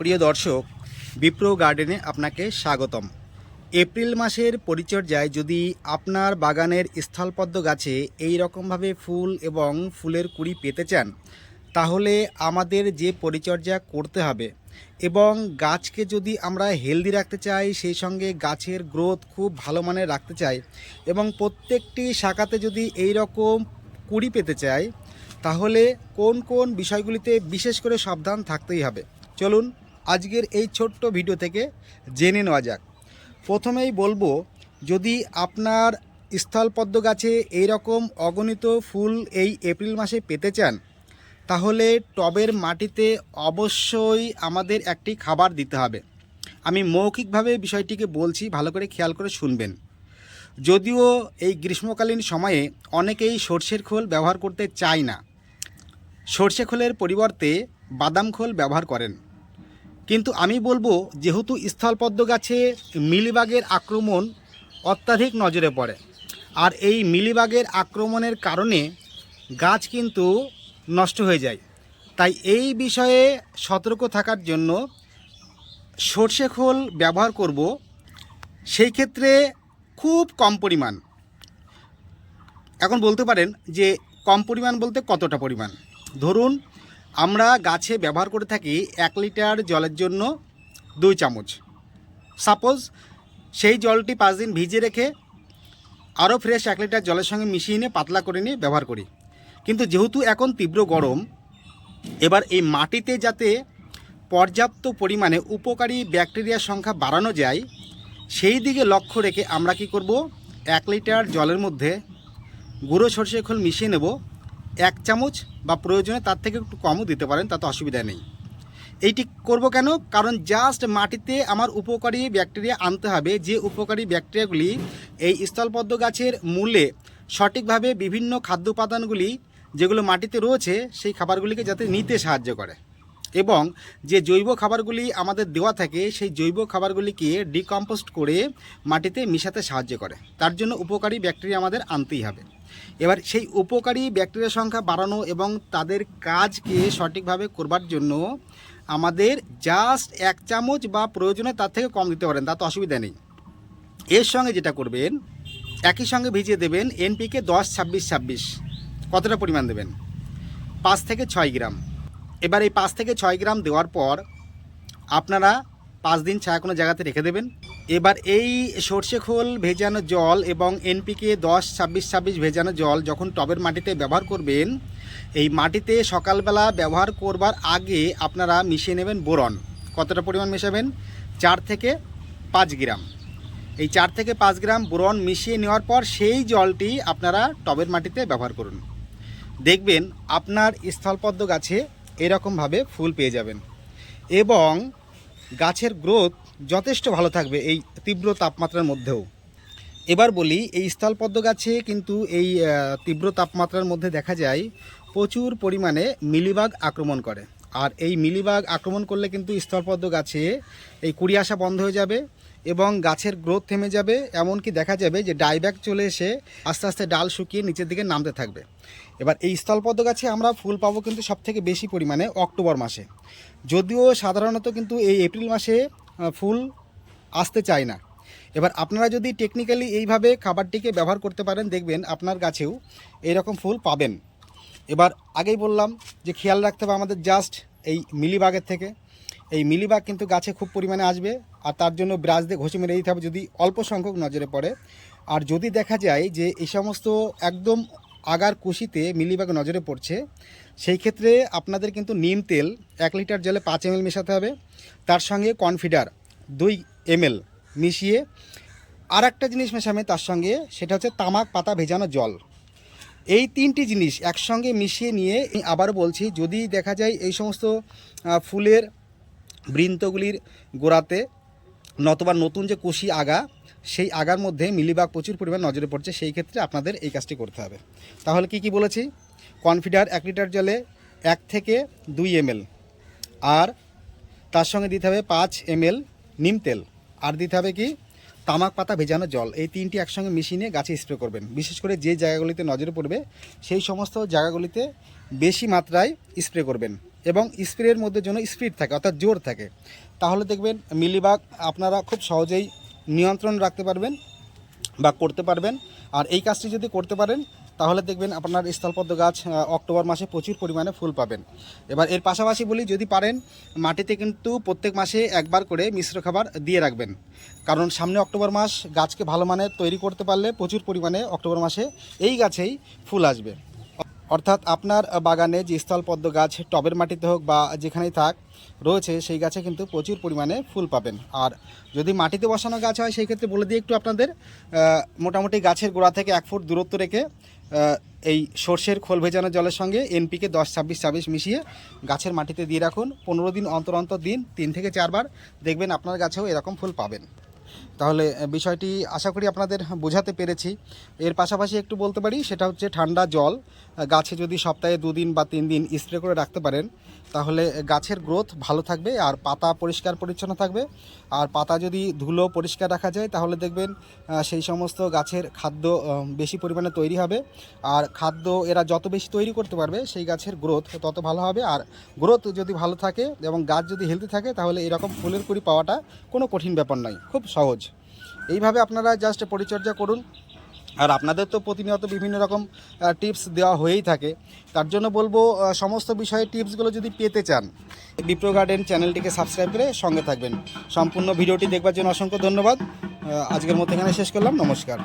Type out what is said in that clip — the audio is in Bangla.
প্রিয় দর্শক, বিপ্রো গার্ডেনে আপনাকে স্বাগতম। এপ্রিল মাসের পরিচর্যায় যদি আপনার বাগানের স্থলপদ্ম গাছে এই রকমভাবে ফুল এবং ফুলের কুড়ি পেতে চান, তাহলে আমাদের যে পরিচর্যা করতে হবে এবং গাছকে যদি আমরা হেলদি রাখতে চাই, সেই সঙ্গে গাছের গ্রোথ খুব ভালো মানের রাখতে চাই এবং প্রত্যেকটি শাখাতে যদি এই রকম কুড়ি পেতে চাই, তাহলে কোন কোন বিষয়গুলিতে বিশেষ করে সাবধান থাকতেই হবে? চলুন আজকের এই ছোট্ট ভিডিও থেকে জেনে নেওয়া যাক। প্রথমেই বলব, যদি আপনার স্থলপদ্ম গাছে এইরকম অগণিত ফুল এই এপ্রিল মাসে পেতে চান, তাহলে টবের মাটিতে অবশ্যই আমাদের একটি খাবার দিতে হবে। আমি মৌখিকভাবে বিষয়টিকে বলছি, ভালো করে খেয়াল করে শুনবেন। যদিও এই গ্রীষ্মকালীন সময়ে অনেকেই সর্ষের খোল ব্যবহার করতে চায় না। সর্ষে খোলের পরিবর্তে বাদাম খোল ব্যবহার করেন। কিন্তু আমি বলব, যেহেতু স্থলপদ্ম গাছে মিলিবাগের আক্রমণ অত্যাধিক নজরে পড়ে, আর এই মিলিবাগের আক্রমণের কারণে গাছ কিন্তু নষ্ট হয়ে যায়। তাই এই বিষয়ে সতর্ক থাকার জন্য সর্ষে খোল ব্যবহার করব। সেই ক্ষেত্রে খুব কম পরিমাণ। এখন বলতে পারেন যে কম পরিমাণ বলতে কতটা পরিমাণ? ধরুন আমরা গাছে ব্যবহার করে থাকি এক লিটার জলের জন্য দুই চামচ। সাপোজ সেই জলটি পাঁচ দিন ভিজিয়ে রেখে আরও ফ্রেশ এক লিটার জলের সঙ্গে মিশিয়ে নিয়ে পাতলা করে নিয়ে ব্যবহার করি। কিন্তু যেহেতু এখন তীব্র গরম, এবার এই মাটিতে যাতে পর্যাপ্ত পরিমাণে উপকারী ব্যাকটেরিয়ার সংখ্যা বাড়ানো যায়, সেই দিকে লক্ষ্য রেখে আমরা কি করব? এক লিটার জলের মধ্যে গুঁড়ো সরষে খোল মিশিয়ে নেব। এক চামচ বা প্রয়োজনে তার থেকে একটু কমও দিতে পারেন, তাতে অসুবিধা নেই। এইটি করব কেন? কারণ জাস্ট মাটিতে আমার উপকারী ব্যাকটেরিয়া আনতে হবে। যে উপকারী ব্যাকটেরিয়াগুলি এই স্থলপদ্ম গাছের মূলে সঠিকভাবে বিভিন্ন খাদ্য উপাদানগুলি যেগুলো মাটিতে রয়েছে, সেই খাবারগুলিকে যাতে নিতে সাহায্য করে। এবং যে জৈব খাবারগুলি আমাদের দেওয়া থাকে, সেই জৈব খাবারগুলিকে ডিকম্পোস্ট করে মাটিতে মিশাতে সাহায্য করে। তার জন্য উপকারী ব্যাকটেরিয়া আমাদের আনতেই হবে। এবার সেই উপকারী ব্যাকটেরিয়া সংখ্যা বাড়ানো এবং তাদের কাজকে সঠিকভাবে করবার জন্য আমাদের জাস্ট এক চামচ বা প্রয়োজনে তার থেকে কম দিতে পারেন, তাতে অসুবিধা নেই। এর সঙ্গে যেটা করবেন, একই সঙ্গে ভিজিয়ে দেবেন এনপিকে দশ, ছাব্বিশ ছাব্বিশ। কতটা পরিমাণ দেবেন? পাঁচ থেকে ছয় গ্রাম। এবার এই পাঁচ থেকে ছয় গ্রাম দেওয়ার পর আপনারা পাঁচ দিন ছায়া কোনো জায়গাতে রেখে দেবেন। এবার এই সর্ষে খোল ভেজানো জল এবং এনপিকে দশ, ছাব্বিশ ছাব্বিশ ভেজানো জল যখন টবের মাটিতে ব্যবহার করবেন, এই মাটিতে সকালবেলা ব্যবহার করবার আগে আপনারা মিশিয়ে নেবেন বোরন। কতটা পরিমাণ মেশাবেন? চার থেকে পাঁচ গ্রাম। এই চার থেকে পাঁচ গ্রাম বোরন মিশিয়ে নেওয়ার পর সেই জলটি আপনারা টবের মাটিতে ব্যবহার করুন। দেখবেন আপনার স্থলপদ্ম গাছে এরকমভাবে ফুল পেয়ে যাবেন এবং গাছের গ্রোথ যথেষ্ট ভালো থাকবে এই তীব্র তাপমাত্রার মধ্যেও। এবার বলি, এই স্থলপদ্ম গাছে কিন্তু এই তীব্র তাপমাত্রার মধ্যে দেখা যায় প্রচুর পরিমাণে মিলিবাগ আক্রমণ করে। আর এই মিলিবাগ আক্রমণ করলে কিন্তু স্থলপদ্ম গাছে এই কুড়ি আসা বন্ধ হয়ে যাবে এবং গাছের গ্রোথ থেমে যাবে। এমনকি দেখা যাবে যে ডাইব্যাক চলে এসে আস্তে আস্তে ডাল শুকিয়ে নিচের দিকে নামতে থাকবে। এবার এই স্থলপদ্ম গাছে আমরা ফুল পাবো কিন্তু সবথেকে বেশি পরিমাণে অক্টোবর মাসে। যদিও সাধারণত কিন্তু এই এপ্রিল মাসে ফুল আসতে চায় না। এবার আপনারা যদি টেকনিক্যালি এইভাবে খাবারটিকে ব্যবহার করতে পারেন, দেখবেন আপনার গাছেও এইরকম ফুল পাবেন। এবার আগেই বললাম যে খেয়াল রাখতে হবে আমাদের জাস্ট এই মিলিবাগের থেকে। এই মিলিবাগ কিন্তু গাছে খুব পরিমাণে আসবে আর তার জন্য ব্রাশ দিয়ে ঘষে মেরে দিতে হবে যদি অল্প সংখ্যক নজরে পড়ে। আর যদি দেখা যায় যে এই সমস্ত একদম আগার কুশিতে মিলিবাগ নজরে পড়ছে। সেই ক্ষেত্রে আপনাদের কিন্তু নিম তেল এক লিটার জলে পাঁচ এমএল মেশাতে হবে। তার সঙ্গে কনফিডার দুই এমএল মিশিয়ে আর একটা জিনিস মেশাবে তার সঙ্গে, সেটা হচ্ছে তামাক পাতা ভেজানো জল। এই তিনটি জিনিস একসঙ্গে মিশিয়ে নিয়ে আমি আবারও বলছি, যদি দেখা যায় এই সমস্ত ফুলের বৃন্তগুলির গোড়াতে নতবা নতুন যে কুশি আগা সেই আগার মধ্যে মিলিবাগ প্রচুর পরিমাণ নজরে পড়ছে, সেই ক্ষেত্রে আপনাদের এই কাজটি করতে হবে। তাহলে কি কি বলেছি? কনফিডার এক লিটার জলে এক থেকে দুই এমএল আর তার সঙ্গে দিতে হবে পাঁচ এমএল নিম তেল। আর দিতে হবে কি? তামাক পাতা ভেজানো জল। এই তিনটি একসঙ্গে মিশিয়ে নিয়ে গাছে স্প্রে করবেন। বিশেষ করে যে জায়গাগুলিতে নজরে পড়বে, সেই সমস্ত জায়গাগুলিতে বেশি মাত্রায় স্প্রে করবেন এবং স্প্রের মধ্যে যেন স্পিড থাকে, অর্থাৎ জোর থাকে। তাহলে দেখবেন মিলিবাগ আপনারা খুব সহজেই নিয়ন্ত্রণ রাখতে পারবেন বা করতে পারবেন। আর এই কাজটি যদি করতে পারেন, তাহলে দেখবেন আপনার স্থলপদ্ম গাছ অক্টোবর মাসে প্রচুর পরিমাণে ফুল পাবেন। এবার এর পাশাপাশি বলি, যদি পারেন, মাটিতে কিন্তু প্রত্যেক মাসে একবার করে মিশ্র খাবার দিয়ে রাখবেন। কারণ সামনে অক্টোবর মাস, গাছকে ভালো মানের তৈরি করতে পারলে প্রচুর পরিমাণে অক্টোবর মাসে এই গাছেই ফুল আসবে। অর্থাৎ আপনার বাগানে যে স্থলপদ্ম গাছ টবের মাটিতে হোক বা যেখানেই থাক রয়েছে, সেই গাছে কিন্তু প্রচুর পরিমাণে ফুল পাবেন। আর যদি মাটিতে বসানো গাছ হয়, সেই ক্ষেত্রে বলে দিই একটু আপনাদের মোটামুটি গাছের গোড়া থেকে এক ফুট দূরত্ব রেখে এই সর্ষের খোল ভেজানো জলের সঙ্গে এনপিকে দশ ছাব্বিশ ছাব্বিশ মিশিয়ে গাছের মাটিতে দিয়ে রাখুন। পনেরো দিন অন্তর অন্তর দিন, তিন থেকে চারবার দেখবেন আপনার গাছেও এরকম ফুল পাবেন। তাহলে বিষয়টি আশা করি আপনাদের বোঝাতে পেরেছি। এর পাশাপাশি একটু বলতে পারি, সেটা হচ্ছে ঠান্ডা জল। গাছে যদি সপ্তাহে দুদিন বা তিন দিন স্প্রে করে রাখতে পারেন, তাহলে গাছের গ্রোথ ভালো থাকবে আর পাতা পরিষ্কার পরিচ্ছন্ন থাকবে। আর পাতা যদি ধুলো পরিষ্কার রাখা যায়, তাহলে দেখবেন সেই সমস্ত গাছের খাদ্য বেশি পরিমাণে তৈরি হবে। আর খাদ্য এরা যত বেশি তৈরি করতে পারবে, সেই গাছের গ্রোথ তত ভালো হবে। আর গ্রোথ যদি ভালো থাকে এবং গাছ যদি হেলদি থাকে, তাহলে এরকম ফুলের কুড়ি পাওয়াটা কোনো কঠিন ব্যাপার নয়। খুব সহজ। এইভাবে আপনারা জাস্ট পরিচর্যা করুন। আর আপনাদের তো প্রতিনিয়ত বিভিন্ন রকম টিপস দেওয়া হয়েই থাকে। তার জন্য বলব সমস্ত বিষয়ে টিপসগুলো যদি পেতে চান বিপ্রো গার্ডেন চ্যানেলটিকে সাবস্ক্রাইব করে সঙ্গে থাকবেন। সম্পূর্ণ ভিডিওটি দেখবার জন্য অসংখ্য ধন্যবাদ। আজকের মতো এখানে শেষ করলাম। নমস্কার।